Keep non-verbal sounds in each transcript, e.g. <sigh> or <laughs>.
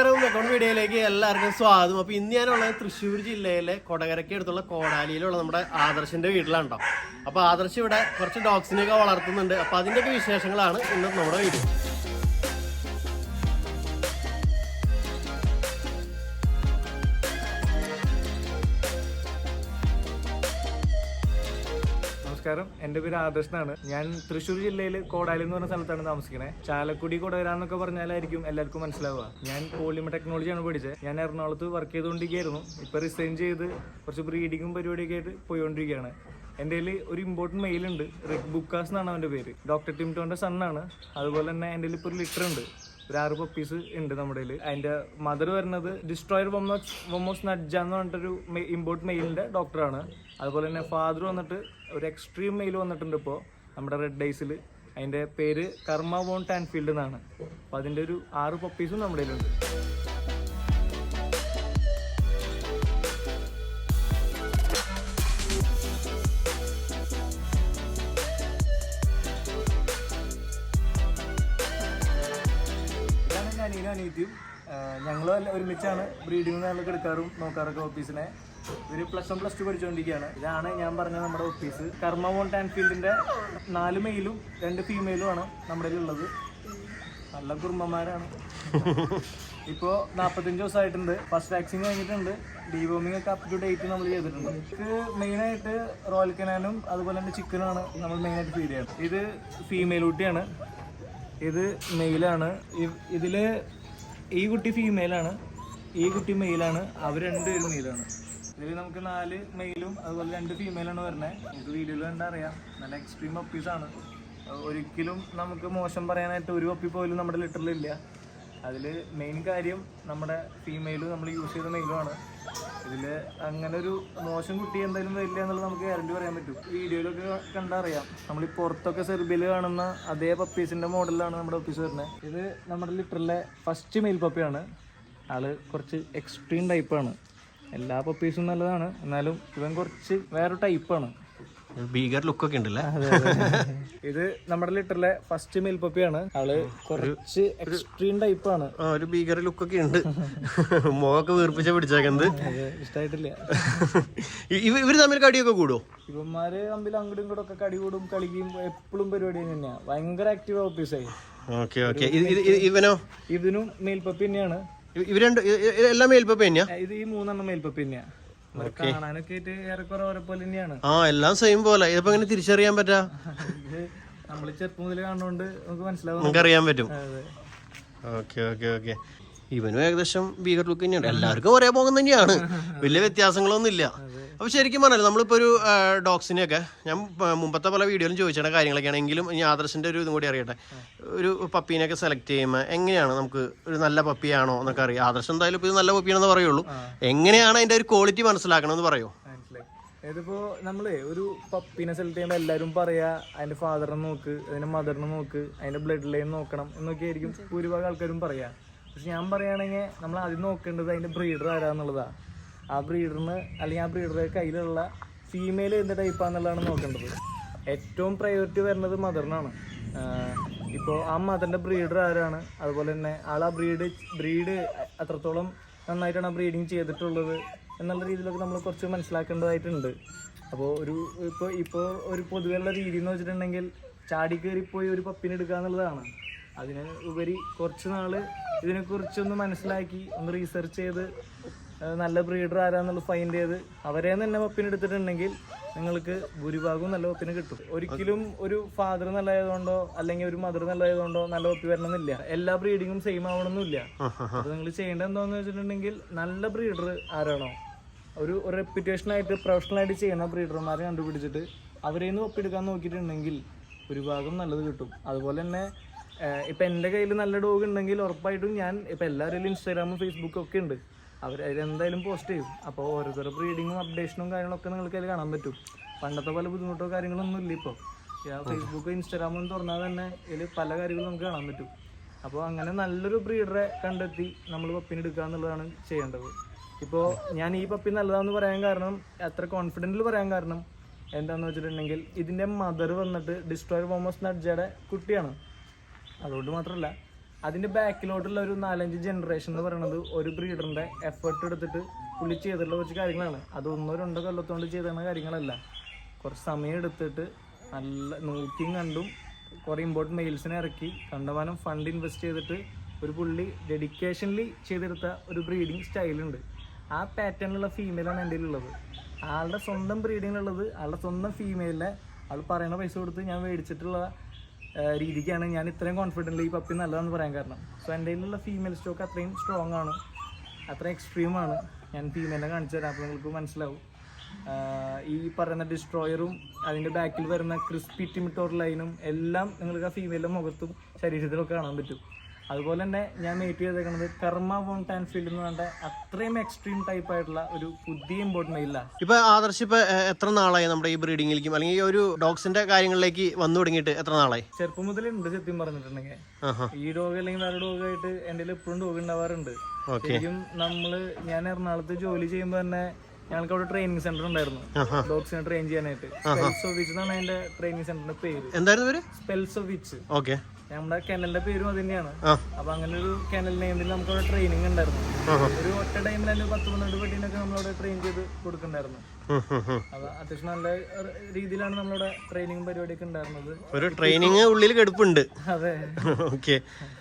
നമസ്കാരം അക്കൗണ്ട് വീഡിയോയിലേക്ക് എല്ലാവർക്കും സ്വാഗതം. അപ്പൊ ഇന്ന് ഞാനുള്ളത് തൃശ്ശൂർ ജില്ലയിലെ കൊടകരയ്ക്ക് അടുത്തുള്ള കോടാലിയിലുള്ള നമ്മുടെ ആദർശിന്റെ വീട്ടിലാണ്ടോ കേട്ടോ അപ്പൊ ആദർശ് ഇവിടെ കുറച്ച് ഡോഗ്സിനെയൊക്കെ വളർത്തുന്നുണ്ട്. അപ്പൊ അതിന്റെയൊക്കെ വിശേഷങ്ങളാണ് ഇന്ന് നമ്മുടെ വീഡിയോ നമസ്കാരം. എന്റെ പേര് ആദർശ് എന്നാണ്. ഞാൻ തൃശ്ശൂർ ജില്ലയിൽ കോടാലി എന്ന് പറഞ്ഞ സ്ഥലത്താണ് താമസിക്കുന്നത് ചാലക്കുടി കൊടകര എന്നൊക്കെ പറഞ്ഞാലായിരിക്കും എല്ലാവർക്കും മനസ്സിലാവുക. ഞാൻ പോളിമ ടെക്നോളജിയാണ് പഠിച്ചത്. ഞാൻ എറണാകുളത്ത് വർക്ക് ചെയ്തുകൊണ്ടിരിക്കുകയായിരുന്നു. ഇപ്പോൾ റിസൈൻ ചെയ്ത് കുറച്ച് ബ്രീഡിങ്ങും പരിപാടിയൊക്കെ ആയിട്ട് പോയിക്കൊണ്ടിരിക്കുകയാണ്. എന്റെ കയ്യിൽ ഒരു ഇമ്പോർട്ടന്റ് മെയിൽ ഉണ്ട്. റിക് ബുക്കാസ് എന്നാണ് അവന്റെ പേര്. ഡോക്ടർ ടിംടോന്റെ സണ്ണാണ് അതുപോലെ തന്നെ എന്റെ കയ്യിൽ ഇപ്പോൾ ഒരു ലിറ്റർ ഉണ്ട്. ഒരു ആറ് പപ്പീസ് ഉണ്ട് നമ്മുടെ കയ്യിൽ അതിന്റെ മദർ വരുന്നത് ഡിസ്ട്രോയർ വൊമോസ് വൊമോസ് നഡ്ജ എന്ന് പറഞ്ഞിട്ടൊരു ഇമ്പോർട്ട് മെയിലിന്റെ ഡോക്ടറാണ് അതുപോലെ തന്നെ ഫാദർ വന്നിട്ട് ഒരു എക്സ്ട്രീം മെയിൽ വന്നിട്ടുണ്ട് ഇപ്പോൾ നമ്മുടെ റെഡ് ഡൈസിൽ അതിന്റെ പേര് കർമ്മ വോൺ ടാൻഫീൽഡ് എന്നാണ്. അപ്പോൾ അതിന്റെ ഒരു ആറ് പപ്പീസും നമ്മുടെ കയ്യിലുണ്ട്. അനിയനും അനിയത്തിയും ഞങ്ങൾ ഒരുമിച്ചാണ് ബ്രീഡിംഗ് ഞങ്ങൾക്ക് എടുക്കാറും നോക്കാറൊക്കെ ഓഫീസിനെ ഒരു പ്ലസ് വൺ പ്ലസ് ടു പഠിച്ചുകൊണ്ടിരിക്കുകയാണ് ഇതാണ് ഞാൻ പറഞ്ഞ നമ്മുടെ ഓഫീസ് കർമ്മ ടാൻഫീൽഡിന്റെ നാല് മെയിലും രണ്ട് ഫീമെയിലും ആണ് നമ്മുടെ ഉള്ളത്. നല്ല കുറുമ്പന്മാരാണ്. ഇപ്പോൾ നാൽപ്പത്തഞ്ച് ദിവസമായിട്ടുണ്ട്. ഫസ്റ്റ് വാക്സിൻ കഴിഞ്ഞിട്ടുണ്ട്. ഡീവോമിംഗ് ഒക്കെ അപ് ടു ഡേറ്റ് നമ്മൾ ചെയ്തിട്ടുണ്ട്. നമുക്ക് മെയിനായിട്ട് റോയൽ കനാനും അതുപോലെ തന്നെ ചിക്കനുമാണ് നമ്മൾ മെയിനായിട്ട് ഫീഡ് ചെയ്യുന്നത് ഇത് ഫീമെയിൽ കുട്ടിയാണ് ഇത് മെയിലാണ് ഇതിൽ ഈ കുട്ടി ഫീമെയിലാണ് ഈ കുട്ടി മെയിലാണ് അവർ രണ്ടുപേരും മെയിലാണ് ഇതിൽ നമുക്ക് നാല് മെയിലും അതുപോലെ രണ്ട് ഫീമെയിലാണ് വരുന്നത് നമുക്ക് വീഡിയോയിൽ കണ്ടാൽ അറിയാം. നല്ല എക്സ്ട്രീം പപ്പീസാണ് ഒരിക്കലും നമുക്ക് മോശം പറയാനായിട്ട് ഒരു പപ്പി പോലും നമ്മുടെ ലിറ്ററിലില്ല അതിൽ മെയിൻ കാര്യം നമ്മുടെ ഫീമെയിലും നമ്മൾ യൂസ് ചെയ്ത മെയിലുമാണ് ഇതിൽ അങ്ങനെ ഒരു മോശം കുട്ടി എന്തായാലും വരില്ല എന്നുള്ളത് നമുക്ക് ഗ്യാരണ്ടി പറയാൻ പറ്റും. വീഡിയോയിലൊക്കെ കണ്ടറിയാം നമ്മൾ ഈ പുറത്തൊക്കെ സെർബിയിൽ കാണുന്ന അതേ പപ്പീസിന്റെ മോഡലാണ് നമ്മുടെ പപ്പീസ് വരുന്നത് ഇത് നമ്മുടെ ലിറ്ററിലെ ഫസ്റ്റ് മെയിൽ പപ്പിയാണ് ആൾ കുറച്ച് എക്സ്ട്രീം ടൈപ്പാണ് എല്ലാ പപ്പീസും നല്ലതാണ്. എന്നാലും ഇവൻ കുറച്ച് വേറെ ടൈപ്പാണ് ഭീകർ ലുക്കൊക്കെ ഉണ്ടല്ലേ? ഇത് നമ്മുടെ ലിറ്ററിലെ ഫസ്റ്റ് മെയിൽ പപ്പിയാണ് ആൾ കുറച്ച് എക്സ്ട്രീം ടൈപ്പാണ് ആ ഭീകർ ലുക്ക് ഒക്കെ ഉണ്ട്. മുഖമൊക്കെ വീർപ്പിച്ച പിടിച്ചേക്കുന്നത്. ഇഷ്ടായിട്ടില്ല. ഇവ- ഇവർ തമ്മിൽ കടിയൊക്കെ കൂടുമോ ഇവന്മാര് തമ്മിൽ അങ്ങോട്ടും ഇങ്ങോട്ടും ഒക്കെ കടി കൂടും കളിക്കും എപ്പോഴും പരിപാടി തന്നെയാണ് ഭയങ്കര ആക്റ്റീവ് ഓഫീസായി ഓക്കെ ഓക്കെ ഇവനോ? ഇതിനും മെയിൽ പപ്പി തന്നെയാണ്. ഇവർ രണ്ട് എല്ലാം മേൽപ്പ തന്നെയാ? ഇത് ഈ മൂന്നെണ്ണം മേൽപ്പപ്പി തന്നെയാ. കാണാനൊക്കെ ആയിട്ട് ഏറെക്കുറെ ഓരെ പോലെ തന്നെയാണ്. ആ എല്ലാം സെയിം പോലെ. ഇതിപ്പോ എങ്ങനെ തിരിച്ചറിയാൻ പറ്റാ? നമ്മൾ ചെറുപ്പം മുതൽ കാണുന്നോണ്ട് നമുക്ക് മനസ്സിലാവും നമുക്ക് അറിയാൻ പറ്റും. ഓക്കെ ഓക്കെ ഓക്കെ ഇവനും ഏകദേശം ഭീകർ ലുക്ക് തന്നെയാണ്. എല്ലാവർക്കും ഒരേ പോകുന്ന തന്നെയാണ്. വലിയ വ്യത്യാസങ്ങളൊന്നും ഇല്ല അപ്പൊ ശരിക്കും പറഞ്ഞാൽ നമ്മളിപ്പോ ഒരു ഡോഗ്സിനെയൊക്കെ ഞാൻ മുമ്പത്തെ പല വീഡിയോയിലും ചോദിച്ചിട്ട് കാര്യങ്ങളൊക്കെയാണ്. എങ്കിലും ഇനി ആദർശിന്റെ ഒരു ഇതും കൂടി അറിയട്ടെ. ഒരു പപ്പീനെയൊക്കെ സെലക്ട് ചെയ്യുമ്പോൾ എങ്ങനെയാണ് നമുക്ക് ഒരു നല്ല പപ്പിയാണോ എന്നൊക്കെ അറിയാം. ആദർശം എന്തായാലും ഇപ്പോൾ ഇത് നല്ല പപ്പിയാണെന്ന് പറയുള്ളൂ. എങ്ങനെയാണ് അതിന്റെ ഒരു ക്വാളിറ്റി മനസ്സിലാക്കണമെന്ന് പറയോ? മനസ്സിലായി. ഇതിപ്പോ നമ്മൾ ഒരു പപ്പിനെ സെലക്ട് ചെയ്യുമ്പോൾ എല്ലാവരും പറയാ അതിന്റെ ഫാദറിനെ നോക്ക് അതിന്റെ മദറിനെ നോക്ക് അതിന്റെ ബ്ലഡ് ലൈൻ നോക്കണം എന്നൊക്കെ ആയിരിക്കും ഭൂരിഭാഗം ആൾക്കാരും പറയാ. പക്ഷെ ഞാൻ പറയുകയാണെങ്കിൽ നമ്മൾ ആദ്യം നോക്കേണ്ടത് അതിന്റെ ബ്രീഡർ ആരാന്നുള്ളതാണ് ആ ബ്രീഡറിന് അല്ലെങ്കിൽ ആ ബ്രീഡറുടെ കയ്യിലുള്ള ഫീമെയിൽ എന്ത് ടൈപ്പാന്നുള്ളതാണ് നോക്കേണ്ടത്. ഏറ്റവും പ്രയോറിറ്റി വരുന്നത് മദറിനാണ് ഇപ്പോൾ ആ മദറിന്റെ ബ്രീഡർ ആരാണ്? അതുപോലെ തന്നെ ആൾ ആ ബ്രീഡ് ബ്രീഡ് അത്രത്തോളം നന്നായിട്ടാണ് ആ ബ്രീഡിങ് ചെയ്തിട്ടുള്ളത് എന്നുള്ള രീതിയിലൊക്കെ നമ്മൾ കുറച്ച് മനസ്സിലാക്കേണ്ടതായിട്ടുണ്ട്. അപ്പോൾ ഒരു ഇപ്പോൾ ഇപ്പോൾ ഒരു പൊതുവെയുള്ള രീതി എന്ന് വെച്ചിട്ടുണ്ടെങ്കിൽ ചാടി കയറിപ്പോയി ഒരു പപ്പിനെ എടുക്കുക എന്നുള്ളതാണ്. അതിന് ഉപരി കുറച്ച് നാൾ ഇതിനെക്കുറിച്ചൊന്ന് മനസ്സിലാക്കി ഒന്ന് റീസെർച്ച് ചെയ്ത് നല്ല ബ്രീഡർ ആരാന്നുള്ളത് ഫൈൻഡ് ചെയ്ത് അവരെ തന്നെ എടുത്തിട്ടുണ്ടെങ്കിൽ നിങ്ങൾക്ക് ഭൂരിഭാഗവും നല്ല ഒപ്പിന് കിട്ടും. ഒരിക്കലും ഒരു ഫാദർ നല്ലതായതുകൊണ്ടോ അല്ലെങ്കിൽ ഒരു മദർ നല്ലതായതുകൊണ്ടോ നല്ല ഒപ്പി വരണമെന്നില്ല. എല്ലാ ബ്രീഡിങ്ങും സെയിം ആവണമെന്നില്ല. അത് നിങ്ങൾ ചെയ്യേണ്ടത് എന്താന്ന് വെച്ചിട്ടുണ്ടെങ്കിൽ നല്ല ബ്രീഡർ ആരാണോ ഒരു റെപ്യൂട്ടേഷൻ ആയിട്ട് പ്രൊഫഷണൽ ആയിട്ട് ചെയ്യുന്ന ബ്രീഡർമാരെ കണ്ടുപിടിച്ചിട്ട് അവരെ നിന്ന് ഒപ്പിയെടുക്കാൻ നോക്കിയിട്ടുണ്ടെങ്കിൽ ഒരു ഭാഗം നല്ലത് കിട്ടും. അതുപോലെ തന്നെ ഇപ്പൊ എന്റെ കയ്യിൽ നല്ല ഡോഗ് ഉണ്ടെങ്കിൽ ഉറപ്പായിട്ടും ഞാൻ ഇപ്പൊ എല്ലാവരും ഇൻസ്റ്റാഗ്രാമും ഫേസ്ബുക്കും ഒക്കെ ഉണ്ട്. അവർ അതിലെന്തായാലും പോസ്റ്റ് ചെയ്യും. അപ്പോൾ ഓരോരുത്തരുടെ ബ്രീഡിങ്ങും അപ്ഡേഷനും കാര്യങ്ങളൊക്കെ നിങ്ങൾക്ക് അതിൽ കാണാൻ പറ്റും. പണ്ടത്തെ പല ബുദ്ധിമുട്ടോ കാര്യങ്ങളൊന്നും ഇല്ല ഇപ്പോൾ ഫേസ്ബുക്ക് ഇൻസ്റ്റാഗ്രാമും തുറന്നാൽ തന്നെ ഇതിൽ പല കാര്യങ്ങളും നമുക്ക് കാണാൻ പറ്റും. അപ്പോൾ അങ്ങനെ നല്ലൊരു ബ്രീഡറെ കണ്ടെത്തി നമ്മൾ പപ്പിനെ എടുക്കുക എന്നുള്ളതാണ് ചെയ്യേണ്ടത്. ഇപ്പോൾ ഞാൻ ഈ പപ്പി നല്ലതാണെന്ന് പറയാൻ കാരണം അത്ര കോൺഫിഡന്റിൽ പറയാൻ കാരണം എന്താണെന്ന് വെച്ചിട്ടുണ്ടെങ്കിൽ ഇതിന്റെ മദർ വന്നിട്ട് ഡിസ്ട്രോയർ വോമസ് നഡ്ജയുടെ കുട്ടിയാണ്. അതുകൊണ്ട് മാത്രമല്ല അതിന്റെ ബാക്കിലോട്ടുള്ള ഒരു നാലഞ്ച് ജനറേഷൻ എന്ന് പറയുന്നത് ഒരു ബ്രീഡറിന്റെ എഫേർട്ട് എടുത്തിട്ട് പുള്ളി ചെയ്തിട്ടുള്ള കുറച്ച് കാര്യങ്ങളാണ്. അത് ഒന്നോ രണ്ടോ കൊല്ലത്തോണ്ട് ചെയ്തിരുന്ന കാര്യങ്ങളല്ല. കുറച്ച് സമയം എടുത്തിട്ട് നല്ല നോക്കിയും കണ്ടും കുറേ ഇമ്പോർട്ടന്റ് മെയിൽസിനെ ഇറക്കി കണ്ടമാനം ഫണ്ട് ഇൻവെസ്റ്റ് ചെയ്തിട്ട് ഒരു പുള്ളി ഡെഡിക്കേഷനിൽ ചെയ്തെടുത്ത ഒരു ബ്രീഡിങ് സ്റ്റൈലുണ്ട് ആ പാറ്റേണിലുള്ള ഫീമെയിലാണ് എന്റെ ഉള്ളത് ആളുടെ സ്വന്തം ബ്രീഡിങ്ങിലുള്ളത് ആളുടെ സ്വന്തം ഫീമെയിലിനെ ആൾ പറയുന്ന പൈസ കൊടുത്ത് ഞാൻ മേടിച്ചിട്ടുള്ള രീതിക്കാണ് ഞാൻ ഇത്രയും കോൺഫിഡന്റ് ഈ പപ്പി നല്ലതെന്ന് പറയാൻ കാരണം. സോ എന്റെ കയ്യിലുള്ള ഫീമെയിൽ സ്റ്റോക്ക് അത്രയും സ്ട്രോങ് ആണ്. അത്രയും എക്സ്ട്രീം ആണ്. ഞാൻ ഫീമെയിലിനെ കാണിച്ചു തരാം അപ്പോൾ നിങ്ങൾക്ക് മനസ്സിലാവും. ഈ പറയുന്ന ഡിസ്ട്രോയറും അതിന്റെ ബാക്കിൽ വരുന്ന ക്രിസ്പി ടിമിറ്റോർ ലൈനും എല്ലാം നിങ്ങൾക്ക് ആ ഫീമെയിലിന്റെ മുഖത്തും ശരീരത്തിലൊക്കെ കാണാൻ പറ്റും. അതുപോലെ തന്നെ ഞാൻ മേറ്റ് ചെയ്തേക്കുന്നത് കർമ്മ വോൺ ടാൻഫീൽഡ് എന്ന് പറഞ്ഞ അത്രയും എക്സ്ട്രീം ടൈപ്പ് ആയിട്ടുള്ള ഒരു പുതിയ ഇമ്പോർട്ട് മെയിലാണ് ഇപ്പൊ ആദർശ് ഇപ്പൊ എത്ര നാളായി നമ്മുടെ ഈ ബ്രീഡിങ്ങിലേക്കും? അല്ലെങ്കിൽ ഒരു ഡോഗ്സിന്റെ കാര്യങ്ങളിലേക്ക് വന്നു തുടങ്ങിയിട്ട് എത്ര നാളായി? ചെറുപ്പം മുതലുണ്ട് സത്യം പറഞ്ഞിട്ടുണ്ടെങ്കിൽ. ഈ ഡോഗ് അല്ലെങ്കിൽ വേറെ ഡോഗായിട്ട് എന്റെ എന്റെ എപ്പോഴും ഡോഗ് ഉണ്ടാവാറുണ്ട്. ശരിക്കും നമ്മൾ ഞാൻ എറണാകുളത്ത് ജോലി ചെയ്യുമ്പോൾ തന്നെ ഞങ്ങൾക്ക് അവിടെ ട്രെയിനിങ് സെന്റർ ഉണ്ടായിരുന്നു. ഡോഗ്സിനെ ട്രെയിൻ ചെയ്യാനായിട്ട്. സ്പെൽസ് ഓഫ് വിച്ച് എന്നാണ് അതിന്റെ ട്രെയിനിങ് സെന്ററിന്റെ പേര്. എന്തായിരുന്നു പേര്? Spells of witch okay. നമ്മുടെ കെനലിന്റെ പേരും അത് തന്നെയാണ്. അപ്പൊ അങ്ങനെ ഒരു കെനൽ നെയ്മിൽ നമുക്ക് അവിടെ ട്രെയിനിങ് ഉണ്ടായിരുന്നു ഒരു ഒറ്റ ടൈമിൽ തന്നെ പത്ത് പന്ത്രണ്ട് പെട്ടീനൊക്കെ നമ്മളവിടെ ട്രെയിൻ ചെയ്ത് കൊടുക്കണ്ടായിരുന്നു. അത് അത്യാവശ്യം നല്ല രീതിയിലാണ് നമ്മളവിടെ ട്രെയിനിങ് പരിപാടി ഒക്കെ ഉണ്ടായിരുന്നത്. ഒരു ട്രെയിനിങ് ഉള്ളിൽ കെടുപ്പുണ്ട്. അതെ. ഓക്കെ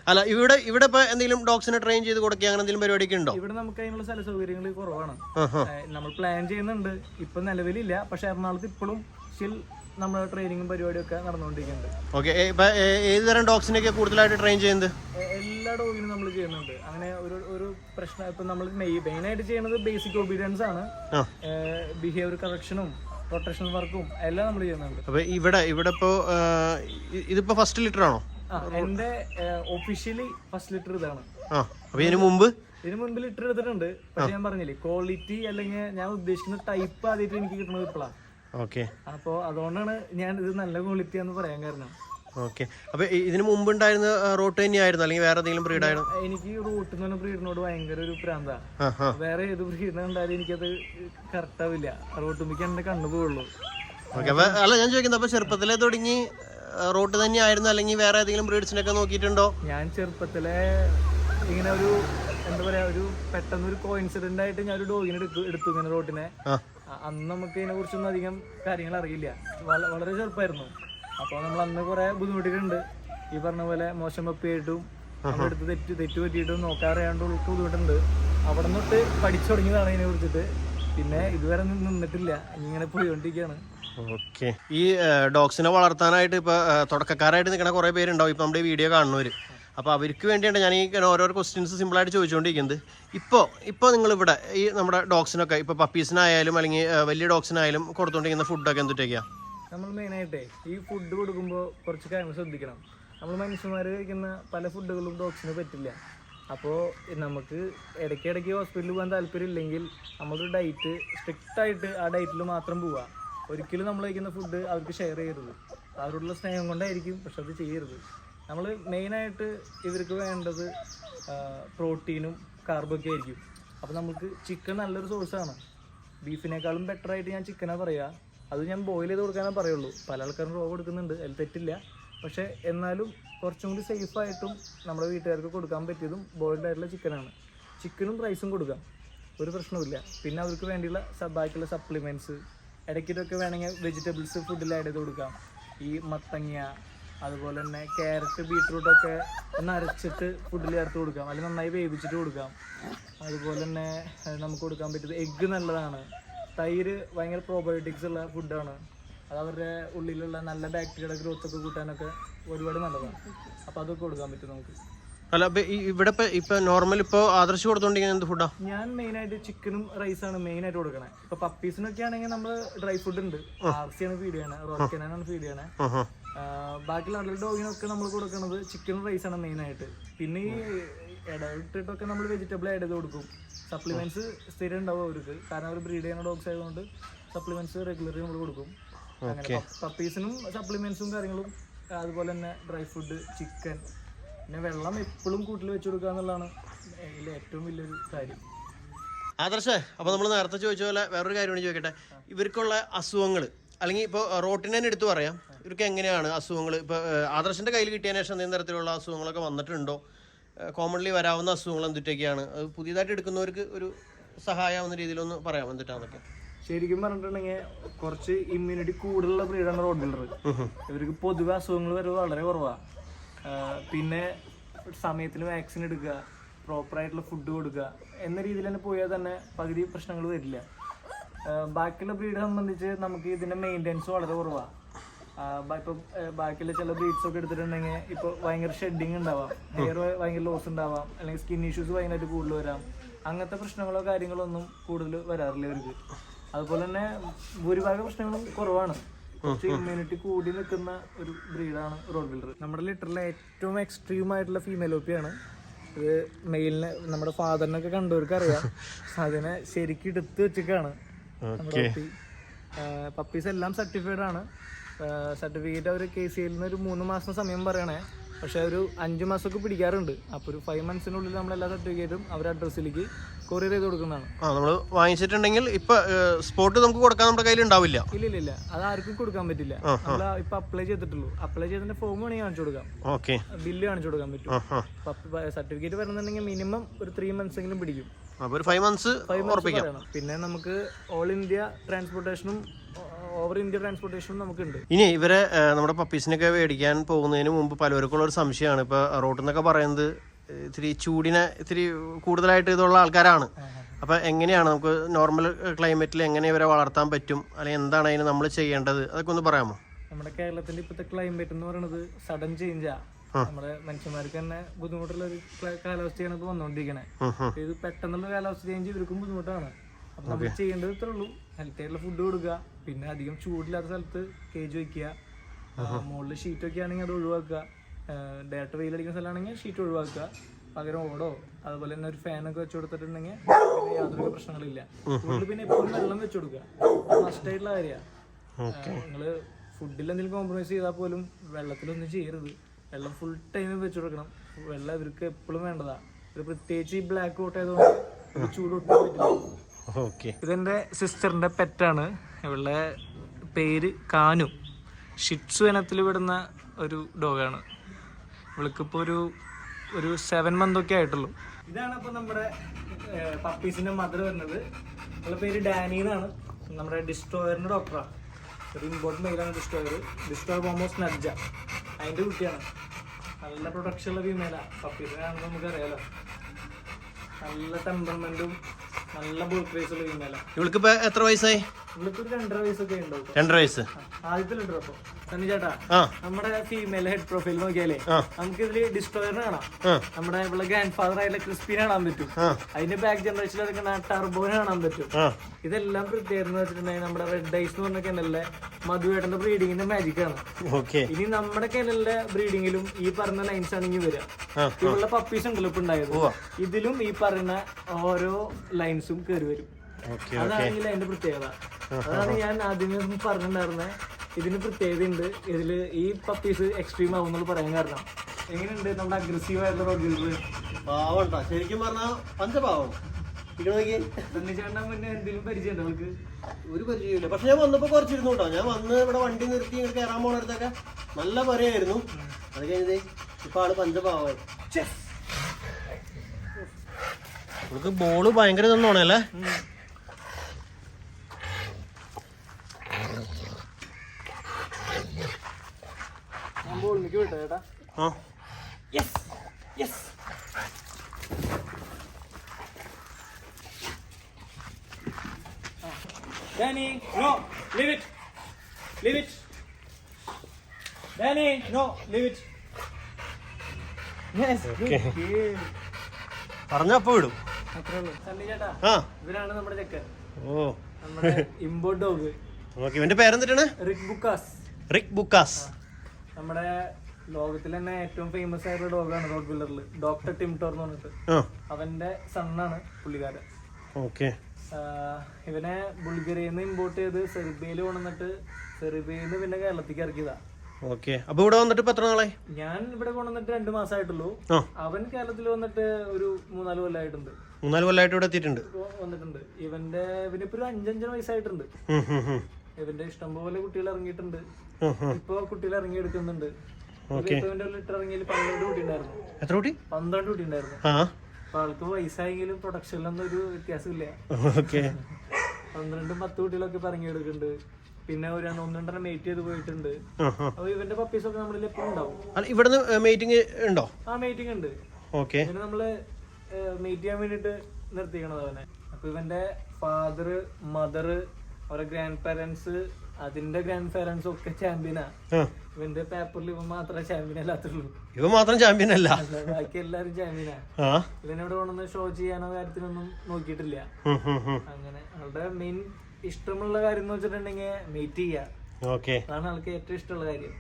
അല്ല ഇവിടെ ഇവിടെ ഇപ്പൊ എന്തെങ്കിലും ഡോഗ്സിനെ ട്രെയിൻ ചെയ്ത് കൊടുക്കുക അങ്ങനെ എന്തെങ്കിലും പരിപാടിയൊക്കെ ഉണ്ടോ? ഇവിടെ നമുക്ക് അതിനുള്ള സ്ഥല സൗകര്യങ്ങൾ കുറവാണ് നമ്മൾ പ്ലാൻ ചെയ്യുന്നുണ്ട്. ഇപ്പൊ നിലവിലില്ല. പക്ഷെ എറണാകുളത്ത് ഇപ്പോഴും സ്റ്റിൽ നമ്മുടെ ട്രെയിനിങ്ങും പരിപാടിയൊക്കെ നടന്നുകൊണ്ടിരിക്കുന്നുണ്ട്. ഓക്കെ ഏത് തരം കൂടുതലായിട്ട് ട്രെയിൻ ചെയ്യുന്നത്? എല്ലാ ഡോഗിനും നമ്മൾ ചെയ്യുന്നുണ്ട്. അങ്ങനെ ഒരു ഒരു പ്രശ്നം ഇപ്പൊ നമ്മൾ മെയിൻ ആയിട്ട് ചെയ്യുന്നത് ബേസിക് ഒബീഡിയൻസ് ആണ്. ബിഹേവിയർ കറക്ഷനും പ്രൊട്ടക്ഷണൽ വർക്കും എല്ലാം നമ്മൾ ചെയ്യുന്നുണ്ട്. അപ്പൊ ഇവിടെ ഇവിടെ ഇപ്പോ ഇതിപ്പോ ഫസ്റ്റ് ലിറ്റർ ആണോ? എന്റെ ഒഫീഷ്യലി ഫസ്റ്റ് ലിറ്റർ ഇതാണ്. ഇതിനു അപ്പൊ ഇതിനു മുമ്പ്? ഇതിന് മുൻപ് ലിറ്റർ എടുത്തിട്ടുണ്ട്. പക്ഷെ ഞാൻ പറഞ്ഞില്ലേ ക്വാളിറ്റി അല്ലെങ്കിൽ ഞാൻ ഉദ്ദേശിക്കുന്ന ടൈപ്പ് ആദ്യമായിട്ട് എനിക്ക് കിട്ടുന്നത് ഇപ്പോഴാണ് ഓക്കെ. അപ്പോൾ അതുകൊണ്ടാണ് ഞാൻ ഇത് നല്ല ക്വാളിറ്റി എന്ന് പറയാൻ കാരണം. ഓക്കെ. അപ്പൊ ഇതിനു മുമ്പ് ഉണ്ടായിരുന്ന റോട്ട് തന്നെയായിരുന്നു? അല്ലെങ്കിൽ വേറെ എന്തെങ്കിലും ബ്രീഡ് ആയിരുന്നു? എനിക്ക് റൂട്ട് എന്ന് പറഞ്ഞ ബ്രീഡിനോട് ഭയങ്കര ഒരു പ്രാന്താ. വേറെ ഏത് ബ്രീഡിനെ ഉണ്ടായാലും എനിക്കത് കറക്റ്റ് ആവില്ല. റോട്ടുമ്പിക്ക് എന്റെ കണ്ണു പോവുള്ളൂ. ഓക്കെ. അപ്പൊ അല്ല ഞാൻ ചോദിക്കുന്നത് അപ്പൊ ചെറുപ്പത്തിലെ തുടങ്ങി റോട്ട് തന്നെയായിരുന്നു? അല്ലെങ്കിൽ വേറെ ഏതെങ്കിലും ബ്രീഡ്സിനൊക്കെ നോക്കിയിട്ടുണ്ടോ? ഞാൻ ചെറുപ്പത്തിലെ ഇങ്ങനെ ഒരു എന്താ പറയാ ഒരു പെട്ടെന്ന് ഒരു കോയിൻസിഡന്റ് ആയിട്ട് ഞാൻ ഒരു ഡോഗിനെ എടുത്തു ഇങ്ങനെ റോട്ടിനെ അന്ന് നമുക്ക് ഇതിനെ കുറിച്ചൊന്നും അധികം കാര്യങ്ങൾ അറിയില്ല. വളരെ ചെറുപ്പമായിരുന്നു അപ്പോൾ നമ്മൾ അന്ന് കുറെ ബുദ്ധിമുട്ടിയിട്ടുണ്ട്. ഈ പറഞ്ഞ പോലെ മോശം വെപ്പിയായിട്ടും അടുത്ത് തെറ്റ് തെറ്റ് പറ്റിയിട്ടും നോക്കാറിയാണ്ടുള്ള ബുദ്ധിമുട്ടുണ്ട്. അവിടെ നിന്നിട്ട് പഠിച്ചു തുടങ്ങിയതാണ് ഇതിനെ കുറിച്ചിട്ട്. പിന്നെ ഇതുവരെ നിന്നിട്ടില്ല. ഇങ്ങനെ പോയിക്കൊണ്ടിരിക്കുകയാണ് ഓക്കെ. ഈ ഡോഗ്സിനെ വളർത്താനായിട്ട് ഇപ്പൊ തുടക്കക്കാരായിട്ട് നിൽക്കുന്ന കുറെ പേരുണ്ടാവും. ഇപ്പൊ നമ്മുടെ വീഡിയോ കാണുന്നവര്. അപ്പൊ അവർക്ക് വേണ്ടിയാണ് ഞാൻ ഈ ഓരോ ക്വസ്റ്റ്യൻസ് സിമ്പിളായിട്ട് ചോദിച്ചുകൊണ്ടിരിക്കുന്നത് ഇപ്പോൾ ഇപ്പോൾ നിങ്ങളിവിടെ ഈ നമ്മുടെ ഡോഗ്സിനൊക്കെ ഇപ്പോൾ പപ്പീസിനായാലും അല്ലെങ്കിൽ വലിയ ഡോഗ്സിനായാലും കൊടുത്തുകൊണ്ടിരിക്കുന്ന ഫുഡൊക്കെ എന്തൊക്കെയാ നമ്മൾ മെയിനായിട്ടേ ഈ ഫുഡ് കൊടുക്കുമ്പോൾ കുറച്ച് കാര്യങ്ങൾ ശ്രദ്ധിക്കണം. നമ്മൾ മനുഷ്യന്മാർ കഴിക്കുന്ന പല ഫുഡുകളും ഡോഗ്സിന് പറ്റില്ല. അപ്പോൾ നമുക്ക് ഇടയ്ക്കിടയ്ക്ക് ഹോസ്പിറ്റലിൽ പോകാൻ താല്പര്യം ഇല്ലെങ്കിൽ നമ്മളൊരു ഡയറ്റ് സ്ട്രിക്റ്റായിട്ട് ആ ഡയറ്റിൽ മാത്രം പോവുക ഒരിക്കലും നമ്മൾ കഴിക്കുന്ന ഫുഡ് അവർക്ക് ഷെയർ ചെയ്യരുത്. അവരോടുള്ള സ്നേഹം കൊണ്ടായിരിക്കും പക്ഷെ അത് ചെയ്യരുത്. നമ്മൾ മെയിനായിട്ട് ഇവർക്ക് വേണ്ടത് പ്രോട്ടീനും കാർബൊക്കെ ആയിരിക്കും. അപ്പോൾ നമുക്ക് ചിക്കൻ നല്ലൊരു സോഴ്സാണ് ബീഫിനേക്കാളും ബെറ്റർ ആയിട്ട് ഞാൻ ചിക്കനാണ് പറയുക അത് ഞാൻ ബോയിൽ ചെയ്ത് കൊടുക്കാനേ പറയുള്ളൂ. പല ആൾക്കാരും റോ കൊടുക്കുന്നുണ്ട് അതിൽ തെറ്റില്ല. പക്ഷേ എന്നാലും കുറച്ചും കൂടി സേഫായിട്ടും നമ്മുടെ വീട്ടുകാർക്ക് കൊടുക്കാൻ പറ്റിയതും ബോയിൽഡ് ആയിട്ടുള്ള ചിക്കനാണ് ചിക്കനും റൈസും കൊടുക്കാം. ഒരു പ്രശ്നവുമില്ല പിന്നെ അവർക്ക് വേണ്ടിയുള്ള ബാക്കിയുള്ള സപ്ലിമെന്റ്സ് ഇടയ്ക്കിട്ടൊക്കെ വേണമെങ്കിൽ വെജിറ്റബിൾസ് ഫുഡിൽ ആഡ് ചെയ്ത് കൊടുക്കാം. ഈ മത്തങ്ങ അതുപോലെ തന്നെ ക്യാരറ്റ് ബീട്രൂട്ടൊക്കെ ഒന്ന് അരച്ചിട്ട് ഫുഡിൽ ചേർത്ത് കൊടുക്കാം. അല്ലെങ്കിൽ നന്നായി വേവിച്ചിട്ട് കൊടുക്കാം. അതുപോലെ തന്നെ നമുക്ക് കൊടുക്കാൻ പറ്റുന്നത് എഗ്ഗ് നല്ലതാണ്. തൈര് ഭയങ്കര പ്രോബയോട്ടിക്സ് ഉള്ള ഫുഡാണ് അത് അവരുടെ ഉള്ളിലുള്ള നല്ല ബാക്ടീരിയയുടെ ഗ്രോത്ത് ഒക്കെ കൂട്ടാനൊക്കെ ഒരുപാട് നല്ലതാണ്. അപ്പോൾ അതൊക്കെ കൊടുക്കാൻ പറ്റും നമുക്ക്. അല്ല ഇവിടെ ഇപ്പൊ നോർമൽ ഇപ്പൊ ആദർശ് കൊടുത്തോണ്ടിരിക്കുന്ന എന്ത് ഫുഡാ ഞാൻ മെയിൻ ആയിട്ട് ചിക്കനും റൈസ് ആണ് മെയിൻ ആയിട്ട് കൊടുക്കണേ. ഇപ്പൊ പപ്പീസിനൊക്കെ ആണെങ്കിൽ നമ്മൾ ഡ്രൈ ഫുഡ് ഉണ്ട്. ആർസിയാണ് ഫീഡ് ചെയ്യണേ റോക്കനാണ് ഫീഡ് ചെയ്യണേ. ബാക്കിയുള്ള നല്ല ഡോഗിനൊക്കെ നമ്മൾ കൊടുക്കുന്നത് റൈസ് റൈസാണ് മെയിനായിട്ട് പിന്നെ ഈ ഇടവിട്ടിട്ടൊക്കെ നമ്മൾ വെജിറ്റബിൾ ആഡ് ചെയ്ത് കൊടുക്കും. സപ്ലിമെന്റ്സ് സ്ഥിരം ഉണ്ടാവും അവർക്ക്. കാരണം അവർ ബ്രീഡ് ചെയ്യുന്ന ഡോഗ്സ് ആയതുകൊണ്ട് സപ്ലിമെന്റ്സ് റെഗുലർലി നമ്മൾ കൊടുക്കും. അങ്ങനെ പപ്പീസിനും സപ്ലിമെന്റ്സും കാര്യങ്ങളും അതുപോലെ തന്നെ ഡ്രൈ ഫുഡ് ചിക്കൻ പിന്നെ വെള്ളം എപ്പോഴും കൂട്ടിൽ വെച്ച് കൊടുക്കുക എന്നുള്ളതാണ് ഇതിലെ ഏറ്റവും വലിയൊരു കാര്യം. ആദർശേ അപ്പോൾ നമ്മൾ നേരത്തെ ചോദിച്ച പോലെ വേറൊരു കാര്യം ചോദിക്കട്ടെ? ഇവർക്കുള്ള അസുഖങ്ങൾ അല്ലെങ്കിൽ ഇപ്പോൾ റോട്ടിനെ തന്നെ എടുത്തു പറയാം. ഇവർക്ക് എങ്ങനെയാണ് അസുഖങ്ങൾ ഇപ്പോൾ ആദർശന്റെ കയ്യിൽ കിട്ടിയ ശേഷം എന്തെങ്കിലും തരത്തിലുള്ള അസുഖങ്ങളൊക്കെ വന്നിട്ടുണ്ടോ? കോമൺലി വരാവുന്ന അസുഖങ്ങൾ എന്തൊക്കെയാണ് അത് പുതിയതായിട്ട് എടുക്കുന്നവർക്ക് ഒരു സഹായമാവുന്ന രീതിയിലൊന്ന് പറയാം എന്തിട്ടാന്നൊക്കെ. ശരിക്കും പറഞ്ഞിട്ടുണ്ടെങ്കിൽ കുറച്ച് ഇമ്മ്യൂണിറ്റി കൂടുതലുള്ള ബ്രീഡാണ് റോഡ് ബിൽഡർ ഇവർക്ക് പൊതുവെ അസുഖങ്ങൾ വരെ വളരെ കുറവാണ് പിന്നെ സമയത്തിന് വാക്സിൻ എടുക്കുക പ്രോപ്പറായിട്ടുള്ള ഫുഡ് കൊടുക്കുക എന്ന രീതിയിൽ തന്നെ പോയാൽ തന്നെ പകുതി പ്രശ്നങ്ങൾ വരില്ല. ബാക്കിയുള്ള ബ്രീഡ് സംബന്ധിച്ച് നമുക്ക് ഇതിന്റെ മെയിന്റെനൻസ് വളരെ കുറവാണ് ഇപ്പൊ ബാക്കിയുള്ള ചില ബ്രീഡ്സ് ഒക്കെ എടുത്തിട്ടുണ്ടെങ്കിൽ ഇപ്പൊ ഭയങ്കര ഷെഡിങ് ഉണ്ടാവാം. ഹെയർ ഭയങ്കര ലോസ് ഉണ്ടാവാം. അല്ലെങ്കിൽ സ്കിൻ ഇഷ്യൂസ് ഭയങ്കരമായിട്ട് കൂടുതൽ വരാം. അങ്ങനത്തെ പ്രശ്നങ്ങളോ കാര്യങ്ങളോ ഒന്നും കൂടുതൽ വരാറില്ല ഇവർക്ക്. അതുപോലെ തന്നെ ഭൂരിഭാഗം പ്രശ്നങ്ങളും കുറവാണ്. കുറച്ച് ഇമ്മ്യൂണിറ്റി കൂടി നിൽക്കുന്ന ഒരു ബ്രീഡാണ് റോഡ് ബിൽഡർ നമ്മുടെ ലിറ്ററിലെ ഏറ്റവും എക്സ്ട്രീം ആയിട്ടുള്ള ഫീമെയിൽ ഒപ്പിയാണ് ഇത് മെയിലിനെ നമ്മുടെ ഫാദറിനൊക്കെ കണ്ടവർക്ക് അറിയാം. <laughs> അതിനെ ശരിക്കും എടുത്ത് വെച്ചിട്ടാണ് പപ്പീസ് എല്ലാം സർട്ടിഫൈഡ് ആണ്. സർട്ടിഫിക്കറ്റ് അവർ കെ സി എല്ലിന് ഒരു മൂന്ന് മാസം സമയം പറയണേ. പക്ഷെ ഒരു അഞ്ച് മാസമൊക്കെ പിടിക്കാറുണ്ട്. അപ്പോൾ ഒരു ഫൈവ് മന്ത്സിനുള്ളിൽ നമ്മൾ എല്ലാ സർട്ടിഫിക്കറ്റും അവർ അഡ്രസ്സിലേക്ക് കൊറിയർ ചെയ്ത് കൊടുക്കുന്നതാണ്. ആ നമ്മൾ വാങ്ങിച്ചിട്ടുണ്ടെങ്കിൽ ഇപ്പൊ സ്പോട്ട് നമുക്ക് കൊടുക്കാൻ നമ്മുടെ കയ്യിൽ ഉണ്ടാവില്ല. ഇല്ല ഇല്ല ഇല്ല. അത് ആർക്കും കൊടുക്കാൻ പറ്റില്ല. നമ്മൾ ഇപ്പൊ അപ്ലൈ ചെയ്തിട്ടുള്ളൂ. അപ്ലൈ ചെയ്തതിന്റെ ഫോം വേണമെങ്കിൽ കാണിച്ചു കൊടുക്കാം. ഓക്കെ ബില്ല് കാണിച്ചു കൊടുക്കാൻ പറ്റും. സർട്ടിഫിക്കറ്റ് വരുന്നുണ്ടെങ്കിൽ മിനിമം ഒരു ത്രീ മന്ത്സ് എങ്കിലും പിടിക്കും. അപ്പോൾ ഒരു ഫൈവ് മന്ത്സ് ഉറപ്പിക്കാം. പിന്നെ നമുക്ക് ഓൾ ഇന്ത്യ ട്രാൻസ്പോർട്ടേഷനും ഓവർ ഇന്ത്യ ട്രാൻസ്പോർട്ടേഷനും നമുക്കുണ്ട്. ഇനി ഇവരെ നമ്മുടെ പപ്പീസിനൊക്കെ മേടിക്കാൻ പോകുന്നതിന് മുമ്പ് പലർക്കുള്ള ഒരു സംശയമാണ്. ഇപ്പോൾ റോട്ടിൽ നിന്നൊക്കെ പറയുന്നത് ഇത്തിരി ചൂടിനെ ഇത്തിരി കൂടുതലായിട്ട് ഇതുള്ള ആൾക്കാരാണ്. അപ്പോൾ എങ്ങനെയാണ് നമുക്ക് നോർമൽ ക്ലൈമറ്റിൽ എങ്ങനെ ഇവരെ വളർത്താൻ പറ്റും? അല്ലെങ്കിൽ എന്താണ് അതിന് നമ്മൾ ചെയ്യേണ്ടത്? അതൊക്കെ ഒന്ന് പറയാമോ? നമ്മുടെ കേരളത്തിന്റെ ഇപ്പോഴത്തെ ക്ലൈമറ്റ് എന്ന് പറയുന്നത് സഡൻ ചേഞ്ചാ നമ്മുടെ മനുഷ്യന്മാർക്ക് തന്നെ ബുദ്ധിമുട്ടുള്ള ഒരു ക്ല- കാലാവസ്ഥയാണ് ഇപ്പൊ വന്നുകൊണ്ടിരിക്കണേ. ഇത് പെട്ടെന്നുള്ള കാലാവസ്ഥ ചേഞ്ച് ഇവർക്കും ബുദ്ധിമുട്ടാണ്. അപ്പൊ നമ്മൾ ചെയ്യേണ്ടത് ഇത്രേ ഉള്ളൂ. ഹെൽത്തി ആയിട്ടുള്ള ഫുഡ് കൊടുക്കുക. പിന്നെ അധികം ചൂടില്ലാത്ത സ്ഥലത്ത് കേജ് വെക്കുക. മുകളിൽ ഷീറ്റ് ഒക്കെ ആണെങ്കിൽ അത് ഒഴിവാക്കുക. ഡയറക്റ്റ് വെയിലടിക്കുന്ന സ്ഥലമാണെങ്കിൽ ഷീറ്റ് ഒഴിവാക്കുക. പകരം ഓടോ അതുപോലെ തന്നെ ഒരു ഫാനൊക്കെ വെച്ച് കൊടുത്തിട്ടുണ്ടെങ്കിൽ യാതൊരു പ്രശ്നങ്ങളില്ല. കൂടുതൽ പിന്നെ എപ്പോഴും വെള്ളം വെച്ച് കൊടുക്കുക. മസ്റ്റായിട്ടുള്ള കാര്യമാണ്. നിങ്ങൾ ഫുഡിൽ എന്തെങ്കിലും കോംപ്രമൈസ് ചെയ്താൽ പോലും വെള്ളത്തിലൊന്നും ചെയ്യരുത്. വെള്ളം ഫുൾ ടൈം വെച്ചു കൊടുക്കണം. വെള്ളം ഇവർക്ക് എപ്പോഴും വേണ്ടതാ. ഒരു പ്രത്യേകിച്ച് ഈ ബ്ലാക്ക് ഔട്ട് ആയതുകൊണ്ട് ഒരു ചൂട് ഒട്ടും പറ്റില്ല. ഓക്കെ ഇതെന്റെ സിസ്റ്ററിന്റെ പെറ്റാണ് ഇവളുടെ പേര് കാനു. ഷിറ്റ്സു ഇനത്തിൽ വിടുന്ന ഒരു ഡോഗാണ് ഇവൾക്കിപ്പോൾ ഒരു ഒരു സെവൻ മന്ത് ഒക്കെ ആയിട്ടുള്ളൂ. ഇതാണ് അപ്പോൾ നമ്മുടെ പപ്പീസിന്റെ മദർ വരുന്നത്. ഇവളുടെ പേര് ഡാനി എന്നാണ്. നമ്മുടെ ഡിസ്ട്രോയറിന്റെ ഡോക്ടറാണ് ഒരു ഇമ്പോർട്ടന്റ് മെയിലാണ് ഡിസ്ട്രോയർ ഡിസ്ട്രോയർ ഓൾമോസ്റ്റ് നജ്ജ അതിന്റെ കുട്ടിയാണ്. നല്ല പ്രൊഡക്ഷൻ ഉള്ള ഫീമെയിലാണ് പപ്പീസിനാണെന്ന് നമുക്കറിയാലോ. നല്ല ടെമ്പർമെന്റും നല്ല ബോൾ റേസ് ഉള്ള ഫീമെയിലാണ് ഇവൾക്കിപ്പോൾ എത്ര വയസ്സായി? രണ്ടര വയസ്സ്. നമ്മുടെ ഫീമെയിൽ ഹെഡ് പ്രൊഫൈൽ നോക്കിയാലേ നമുക്ക് ഇതിൽ ഡിസ്ട്രോയറിന് കാണാം. നമ്മുടെ ഇവിടെ ഗ്രാൻഡ് ഫാദർ ആയിട്ടുള്ള ക്രിസ്പീനെ കാണാൻ പറ്റും. അതിന്റെ ബാക്ക് ജനറേഷനിൽ എടുക്കുന്ന ടർബോനെ കാണാൻ പറ്റും. ഇതെല്ലാം പ്രത്യേകത എന്ന് വെച്ചിട്ടുണ്ടെങ്കിൽ നമ്മുടെ റെഡ് ഐസ് എന്ന് പറഞ്ഞ കെനലിലെ മധുവേട്ടന്റെ ബ്രീഡിങ്ങിന്റെ മാജിക് ആണ്. ഇനി നമ്മുടെ കെനലിന്റെ ബ്രീഡിങ്ങിലും ഈ പറഞ്ഞ ലൈൻസ് ആണെങ്കിൽ വരിക. ഇവിടെ പപ്പീസ് ഉണ്ടല്ലോ ഇപ്പൊ ഉണ്ടായത്. ഇതിലും ഈ പറയുന്ന ഓരോ ലൈൻസും കയറി വരും. അതാണെങ്കിൽ അതിന്റെ പ്രത്യേകത അതാണ് ഞാൻ ആദ്യമേ പറഞ്ഞിട്ടുണ്ടായിരുന്നെ ഇതിന് പ്രത്യേകത ഉണ്ട് ഇതിൽ ഈ പപ്പീസ് എക്സ്ട്രീം ആവും എന്നുള്ള പറയാൻ കാരണം എങ്ങനെയുണ്ട് നമ്മുടെ അഗ്രസീവ് ആയിട്ടുള്ള റോഡുകൾ പാവണ്ട ശരിക്കും പറഞ്ഞാൽ പഞ്ചപാവം നോക്കിയേ ചേട്ടൻ മുന്നേ എന്തെങ്കിലും പരിചയം ഉണ്ടോ അവൾക്ക് ഒരു പരിചയമില്ല പക്ഷെ ഞാൻ വന്നപ്പോ കുറച്ചിരുന്നു കേട്ടോ ഞാൻ വന്ന് ഇവിടെ വണ്ടി നിർത്തി ഇങ്ങനെ കയറാൻ പോണടുത്തൊക്കെ നല്ല പറയായിരുന്നു അത് കഴിഞ്ഞത് ഇപ്പൊ ആൾ പഞ്ചപാവായി നമുക്ക് ബോൾ ഭയങ്കര തന്നോണല്ലേ ഞാൻ ബോളിലേക്ക് വിട്ടോ ചേട്ടാ. ആ. Yes yes Danny, no, leave it. Leave it. Danny, no, leave it. Yes, good. Okay. പറഞ്ഞപ്പോ വിടും. അത്രേ ഉള്ളൂ. സണ്ണി ചേട്ടാ ആ. ഇവരാണ് നമ്മുടെ ചെക്കൻ. ഓ. നമ്മുടെ ഇമ്പോർട്ട് ഡോഗ് ഇവന്റെ പേരെന്തിട്ടാണ്? റിക് ബുക്കാസ്. റിക് ബുക്കാസ്. നമ്മുടെ ലോകത്തിൽ തന്നെ ഏറ്റവും ഫേമസ് ആയിട്ടുള്ള ഡോഗാണ് റോഡ് ബില്ലറിൽ ഡോക്ടർ ടിം ടോർ എന്ന് പറഞ്ഞിട്ട്. അവന്റെ സണ്ണാണ് പുള്ളിക്കാരൻ. ഓക്കെ. ഇവനെ ബുൾഗേറിയയിൽ നിന്ന് ഇമ്പോർട്ട് ചെയ്ത് സെർബിയയിൽ കൊണ്ടുവന്നിട്ട് സെർബിയയിൽ നിന്ന് പിന്നെ കേരളത്തിലേക്ക് ഇറക്കിയതാ. ഓക്കെ. അപ്പൊ ഇവിടെ വന്നിട്ട് എത്ര നാളായി? ഞാൻ ഇവിടെ കൊണ്ടുവന്നിട്ട് രണ്ടു മാസമായിട്ടുള്ളൂ. അവൻ കേരളത്തിൽ വന്നിട്ട് ഒരു മൂന്നാൽ കൊല്ലമായിട്ടുണ്ട് മൂന്നാൽ കൊല്ലമായിട്ട് ഇവിടെ എത്തിയിട്ടുണ്ട്. വന്നിട്ടുണ്ട്. ഇവന്റെ ഇവനിപ്പോ ഒരു അഞ്ചഞ്ചര വയസ്സായിട്ടുണ്ട്. ഇവന്റെ ഇഷ്ടംപോലെ കുട്ടികൾ ഇറങ്ങിയിട്ടുണ്ട്. ഇപ്പൊ കുട്ടികൾ ഇറങ്ങി എടുക്കുന്നുണ്ട്. ലിറ്റർ ഇറങ്ങിയാൽ പന്ത്രണ്ട് കുട്ടി ഉണ്ടായിരുന്നു എത്ര കുട്ടി? പന്ത്രണ്ട് കുട്ടി ഉണ്ടായിരുന്നു അപ്പൊ ആൾക്ക് വയസ്സായെങ്കിലും പ്രൊഡക്ഷനിലൊന്നും ഒരു വ്യത്യാസമില്ല. പന്ത്രണ്ടും പത്ത് കുട്ടികളൊക്കെ പറഞ്ഞെടുക്കുന്നുണ്ട് പിന്നെ ഒരു ഒന്നെണ്ണം മേറ്റ് ചെയ്ത് പോയിട്ടുണ്ട്. അപ്പൊ ഇവന്റെ പപ്പീസ് ഒക്കെ നമ്മളിൽ എപ്പോഴും ഉണ്ടാവും. ഇവിടുന്ന് മീറ്റിംഗ് ഉണ്ടോ? ആ മീറ്റിംഗ് ഉണ്ട്. ഓക്കെ. നമ്മൾ മീറ്റ് ചെയ്യാൻ വേണ്ടിട്ട് നിർത്തിക്കണത് അവനെ. അപ്പൊ ഇവന്റെ ഫാദർ മദർ അവരുടെ ഗ്രാൻഡ് പാരന്റ്സ് അതിന്റെ ഗ്രാൻഡ് പാരന്റ്സ് ഒക്കെ ചാമ്പ്യനാ ഇവന്റെ പേപ്പറിൽ ഇവൻ മാത്രമേ ചാമ്പ്യൻ അല്ലാത്തുള്ളൂ. ഇവ മാത്രം ചാമ്പ്യൻ അല്ല. ബാക്കി എല്ലാരും ചാമ്പ്യനാ ഇവനോട് കൊണ്ടുവന്ന് ഷോ ചെയ്യാനോ കാര്യത്തിനൊന്നും നോക്കിയിട്ടില്ല. അങ്ങനെ ആളുടെ മെയിൻ ഇഷ്ടമുള്ള കാര്യം എന്ന് വെച്ചിട്ടുണ്ടെങ്കിൽ മീറ്റ് ചെയ്യുക. ഓക്കെ അതാണ് ആൾക്ക് ഏറ്റവും ഇഷ്ടമുള്ള കാര്യം.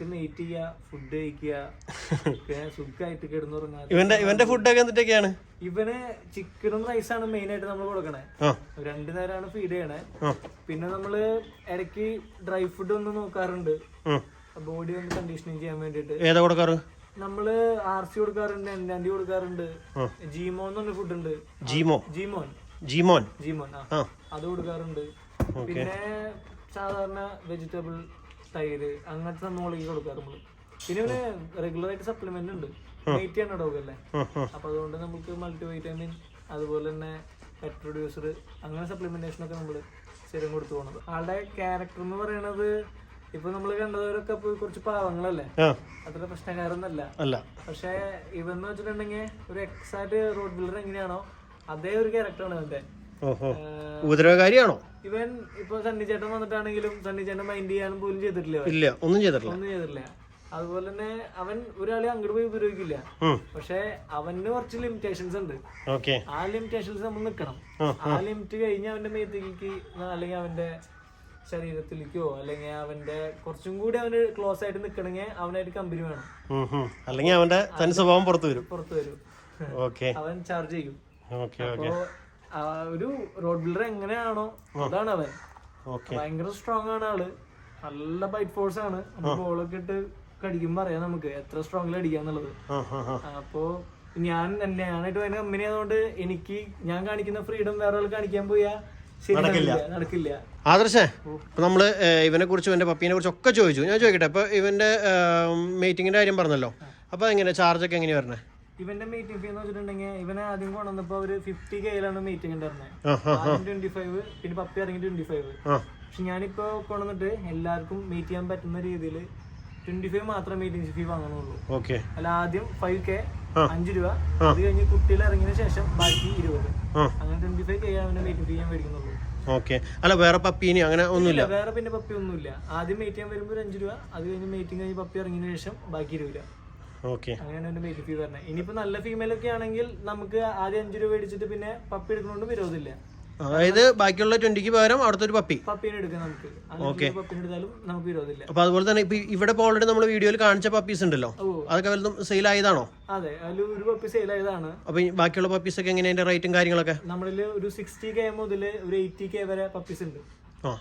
ചെയ്യുക ഫുഡ് കഴിക്കുക സുഖമായിട്ട് ഇവന്റെ ഇവന്റെ ഫുഡൊക്കെ എന്തൊക്കെയാണ്? ഇവന് ചിക്കനും റൈസാണ് മെയിൻ ആയിട്ട് നമ്മൾ കൊടുക്കണേ. രണ്ടു നേരമാണ് ഫീഡ് ചെയ്യണേ. പിന്നെ നമ്മൾ ഇടയ്ക്ക് ഡ്രൈ ഫുഡ് ഒന്ന് നോക്കാറുണ്ട്. ബോഡി ഒന്ന് കണ്ടീഷനിങ് ചെയ്യാൻ വേണ്ടിട്ട് ഏതാ കൊടുക്കാറ്? നമ്മൾ ആർ സി കൊടുക്കാറുണ്ട് എൻഡാൻഡി കൊടുക്കാറുണ്ട് ജീമോ എന്ന് ഫുഡ് ഉണ്ട്. ജീമോ ജീമോൻ ജീമോൻ ജീമോൻ അത് കൊടുക്കാറുണ്ട്. പിന്നെ സാധാരണ വെജിറ്റബിൾ തൈര് അങ്ങനത്തെ സംഭവങ്ങളൊക്കെ കൊടുക്കാറ് നമ്മൾ. പിന്നെ ഇവന് റെഗുലർ ആയിട്ട് സപ്ലിമെന്റ് ഉണ്ട്. വെയിറ്റ് ചെയ്യണ ഡോഗ് അല്ലേ? അപ്പൊ അതുകൊണ്ട് നമുക്ക് മൾട്ടി വൈറ്റമിൻ അതുപോലെ തന്നെ പെറ്റ് പ്രൊഡ്യൂസർ അങ്ങനെ സപ്ലിമെന്റേഷൻ ഒക്കെ നമ്മൾ സ്ഥിരം കൊടുത്തു പോണത്. ആളുടെ ക്യാരക്ടർ എന്ന് പറയുന്നത് ഇപ്പൊ നമ്മൾ കണ്ടവരൊക്കെ കുറച്ച് പാവങ്ങളല്ലേ? അത്ര പ്രശ്നക്കാരൊന്നല്ല പക്ഷെ ഇവന്ന് വെച്ചിട്ടുണ്ടെങ്കിൽ ഒരു എക്സാക്ട് റോഡ് ബിൽഡർ എങ്ങനെയാണോ അതേ ഒരു ക്യാരക്ടറാണ് അവന്റെ ഉപദ്രവകാരിയാണോ? ഇവൻ ഇപ്പൊ സണ്ണി ചേട്ടൻ വന്നിട്ടാണെങ്കിലും സണ്ണി ചേട്ടൻ മൈൻഡ് ചെയ്യാനും പോലും ചെയ്തിട്ടില്ല ഇല്ല ഒന്നും ചെയ്തിട്ടില്ല. ഒന്നും ചെയ്തിട്ടില്ല. അതുപോലെ തന്നെ അവൻ ഒരാളെ അങ്ങോട്ട് പോയി ഉപയോഗിക്കില്ല. പക്ഷെ അവന് കുറച്ച് ലിമിറ്റേഷൻസ് ഉണ്ട്. ആ ലിമിറ്റേഷൻസ് നമ്മൾ നിൽക്കണം ആ, ലിമിറ്റ് കഴിഞ്ഞ് അവന്റെ മേത്തേക്ക് അല്ലെങ്കിൽ അവന്റെ ശരീരത്തിലേക്കോ അല്ലെങ്കിൽ അവന്റെ കുറച്ചും കൂടി അവന് ക്ലോസ് ആയിട്ട് നിൽക്കണമെങ്കിൽ അവനായിട്ട് കമ്പനി വേണം. അല്ലെങ്കിൽ അവന്റെ സ്വഭാവം പുറത്തു വരും. പുറത്തു വരും. അവൻ ചാർജ് ചെയ്യും. അപ്പോ ഒരു റോഡ് ബിൽഡർ എങ്ങനെയാണോ അതാണ് അവൻ. ഭയങ്കര സ്ട്രോങ് ആണ് ആൾ. നല്ല ബൈറ്റ് ഫോഴ്സ് ആണ്. ബോളൊക്കെ ഇട്ട് കടിക്കുമ്പോ അറിയാം നമുക്ക് എത്ര സ്ട്രോങ്ങിൽ അടിക്കാന്നുള്ളത് അപ്പോ ഞാൻ ഞാനായിട്ട് വരുന്ന കമ്പനി ആയതുകൊണ്ട് എനിക്ക് ഞാൻ കാണിക്കുന്ന ഫ്രീഡം വേറെ ആൾ കാണിക്കാൻ പോയാ നടക്കില്ല. നടക്കില്ല ആദർശേ ഇപ്പൊ നമ്മൾ ഏഹ്, ഇവനെ കുറിച്ചും ഇവന്റെ പപ്പീനെ കുറിച്ച് ഒക്കെ ചോദിച്ചു. ഞാൻ ചോദിക്കട്ടെ അപ്പൊ ഇവന്റെ മീറ്റിംഗിന്റെ കാര്യം പറഞ്ഞല്ലോ. അപ്പൊ എങ്ങനെ ചാർജ് ഒക്കെ എങ്ങനെയാ വരണേ? ഇവന്റെ മീറ്റിംഗ് ഫീ എന്ന് വെച്ചിട്ടുണ്ടെങ്കിൽ ഇവനെ ആദ്യം കൊണ്ടുവന്നപ്പോ ഒരു ഫിഫ്റ്റി കെയിലാണ് മീറ്റിംഗ് ഉണ്ടായിരുന്നത് ട്വന്റി ഫൈവ് പിന്നെ പപ്പി ഇറങ്ങി ട്വന്റി ഫൈവ് പക്ഷെ ഞാനിപ്പോ കൊണ്ടുവന്നിട്ട് എല്ലാവർക്കും മീറ്റ് ചെയ്യാൻ പറ്റുന്ന രീതിയിൽ ട്വന്റി ഫൈവ് മാത്രമേ മീറ്റിംഗ് ഫീ ഓക്കെ. അല്ല ആദ്യം ഫൈവ് കെ അഞ്ചു രൂപ. അത് കഴിഞ്ഞ് കുട്ടികൾ ഇറങ്ങിയതിനു ശേഷം ബാക്കി ഇരുപത്. അങ്ങനെ ട്വന്റി ഫൈവ് കെ അവന്റെ മീറ്റിംഗ് ഫീ ഞാൻ മേടിക്കുന്നുള്ളൂ. ഓക്കെ. അല്ല വേറെ പപ്പീനി അങ്ങനെ ഒന്നുമില്ല? വേറെ പിന്നെ പപ്പി ഒന്നുമില്ല. ആദ്യം മീറ്റ് ചെയ്യാൻ വരുമ്പോൾ ഒരു അഞ്ച് രൂപ അത് കഴിഞ്ഞ് മീറ്റിംഗ് കഴിഞ്ഞ് പപ്പി ഇറങ്ങിയതിനു ശേഷം ബാക്കി ഇരുപത് രൂപ. അങ്ങനെയാണ് എന്റെ മീറ്റിംഗ് ഫീ പറഞ്ഞത് ഇനിയിപ്പോ നല്ല ഫീമെയിൽ ഒക്കെ ആണെങ്കിൽ നമുക്ക് ആദ്യം അഞ്ച് രൂപ മേടിച്ചിട്ട് പിന്നെ പപ്പി വിരോധമില്ല. അതായത് ബാക്കിയുള്ള ട്വന്റിക്ക് പകരം അവിടുത്തെ ഒരു പപ്പി. പപ്പീനെ എടുക്കാം നമുക്ക്. പപ്പീനെ എടുത്താലും നമുക്ക് വിരോധമില്ല. അപ്പൊ അതുപോലെ തന്നെ ഇപ്പൊ ഇവിടെ ഇപ്പോൾ ഓൾറെഡി നമ്മൾ വീഡിയോയിൽ കാണിച്ച പപ്പീസ് ഉണ്ടല്ലോ. അതൊക്കെ വലുതും സെയിൽ ആയതാണോ? അതെ അതിൽ ഒരു പപ്പി സെയിൽ ആയതാണ്. അപ്പൊ ബാക്കിയുള്ള പപ്പീസ് ഒക്കെ എങ്ങനെയാ റേറ്റും കാര്യങ്ങളൊക്കെ? നമ്മളിൽ ഒരു സിക്സ്റ്റി കെ മുതൽ ഒരു എയ്റ്റി കെ വരെ പപ്പീസ് ഉണ്ട്. ആ.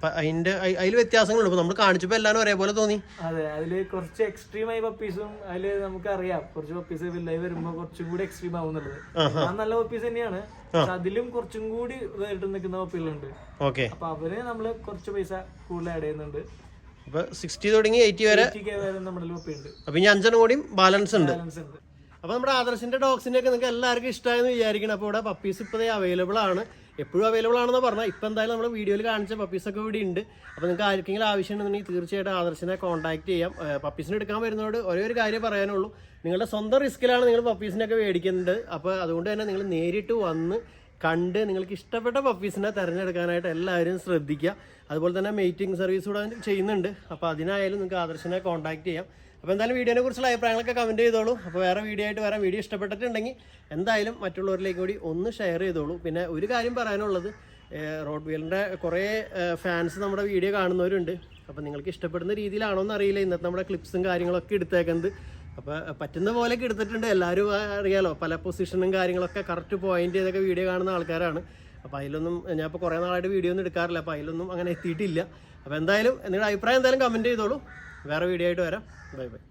അപ്പൊ അതിന്റെ അതിൽ വ്യത്യാസങ്ങളുണ്ട്. ഇപ്പൊ നമ്മൾ കാണിച്ചപ്പോ എല്ലാവരും ഒരേപോലെ തോന്നി. അതെ അതിൽ കുറച്ച് എക്സ്ട്രീം ആയി പപ്പീസും അതിൽ നമുക്കറിയാം. കുറച്ച് പപ്പീസ് വില്ലായി വരുമ്പോ കുറച്ചും കൂടി എക്സ്ട്രീം ആവുന്നുള്ളത് ഞാൻ നല്ല പപ്പീസ് തന്നെയാണ്. അതിലും കുറച്ചും കൂടി വേറിട്ട് നിൽക്കുന്ന പപ്പികളുണ്ട് ഓക്കെ. അപ്പൊ അവർ നമ്മൾ കുറച്ച് പൈസ കൂടുതൽ ആഡ് ചെയ്യുന്നുണ്ട്. അപ്പൊ സിക്സ്റ്റി തുടങ്ങി എയ്റ്റി വരെ അപ്പൊ ഇനി അഞ്ചെണ്ണം കൂടിയും ബാലൻസ് ഉണ്ട്. അപ്പോൾ നമ്മുടെ ആദർശിന്റെ ഡോഗ്സിനെ ഒക്കെ നിങ്ങൾക്ക് എല്ലാവർക്കും ഇഷ്ടമായെന്ന് വിചാരിക്കണം. അപ്പോൾ ഇവിടെ പപ്പീസ് ഇപ്പോഴേ അവൈലബിൾ ആണ്. എപ്പോഴും അവൈലബിൾ ആണെന്ന് പറഞ്ഞാൽ ഇപ്പം എന്തായാലും നമ്മൾ വീഡിയോയിൽ കാണിച്ച പപ്പീസൊക്കെ ഇവിടെ ഉണ്ട്. അപ്പോൾ നിങ്ങൾക്ക് ആർക്കെങ്കിലും ആവശ്യമുണ്ടെന്നുണ്ടെങ്കിൽ തീർച്ചയായിട്ടും ആദർശനെ കോൺടാക്ട് ചെയ്യാം. പപ്പീസിനെ എടുക്കാൻ വരുന്നതോട് ഒരേ ഒരു കാര്യം പറയാനുള്ളൂ. നിങ്ങളുടെ സ്വന്തം റിസ്ക്കിലാണ് നിങ്ങൾ പപ്പീസിനൊക്കെ മേടിക്കുന്നത്. അപ്പോൾ അതുകൊണ്ട് തന്നെ നിങ്ങൾ നേരിട്ട് വന്ന് കണ്ട് നിങ്ങൾക്ക് ഇഷ്ടപ്പെട്ട പപ്പീസിനെ തിരഞ്ഞെടുക്കാനായിട്ട് എല്ലാവരും ശ്രദ്ധിക്കുക. അതുപോലെ തന്നെ മെയ്റ്റിംഗ് സർവീസ് കൂടെ ചെയ്യുന്നുണ്ട്. അപ്പോൾ അതിനായാലും നിങ്ങൾക്ക് ആദർശനെ കോൺടാക്ട് ചെയ്യാം. അപ്പോൾ എന്തായാലും വീഡിയോനെ കുറിച്ചുള്ള അഭിപ്രായങ്ങളൊക്കെ കമന്റ് ചെയ്തോളൂ. അപ്പോൾ വേറെ വീഡിയോ ആയിട്ട് വരാൻ വീഡിയോ ഇഷ്ടപ്പെട്ടിട്ടുണ്ടെങ്കിൽ എന്തായാലും മറ്റുള്ളവരിലേക്ക് കൂടി ഒന്ന് ഷെയർ ചെയ്തോളൂ. പിന്നെ ഒരു കാര്യം പറയാനുള്ളത് റോഡ് വീലിന്റെ കുറേ ഫാൻസ് നമ്മുടെ വീഡിയോ കാണുന്നവരുണ്ട്. അപ്പോൾ നിങ്ങൾക്ക് ഇഷ്ടപ്പെടുന്ന രീതിയിലാണോ എന്ന് അറിയില്ല. ഇന്നത്തെ നമ്മുടെ ക്ലിപ്സും കാര്യങ്ങളൊക്കെ എടുത്തേക്കുന്നത്. അപ്പോൾ പറ്റുന്ന പോലെയൊക്കെ എടുത്തിട്ടുണ്ട്. എല്ലാവരും അറിയാലോ പല പൊസിഷനും കാര്യങ്ങളൊക്കെ കറക്റ്റ് പോയിന്റ് ചെയ്തൊക്കെ വീഡിയോ കാണുന്ന ആൾക്കാരാണ്. അപ്പോൾ അതിലൊന്നും ഞാൻ ഇപ്പോൾ കുറേ നാളായിട്ട് വീഡിയോ ഒന്നും എടുക്കാറില്ല. അപ്പോൾ അതിലൊന്നും അങ്ങനെ എത്തിയിട്ടില്ല. അപ്പോൾ എന്തായാലും നിങ്ങളുടെ അഭിപ്രായം എന്തായാലും കമന്റ് ചെയ്തോളൂ. വേറെ വീഡിയോ ആയിട്ട് വരാം. Bye bye.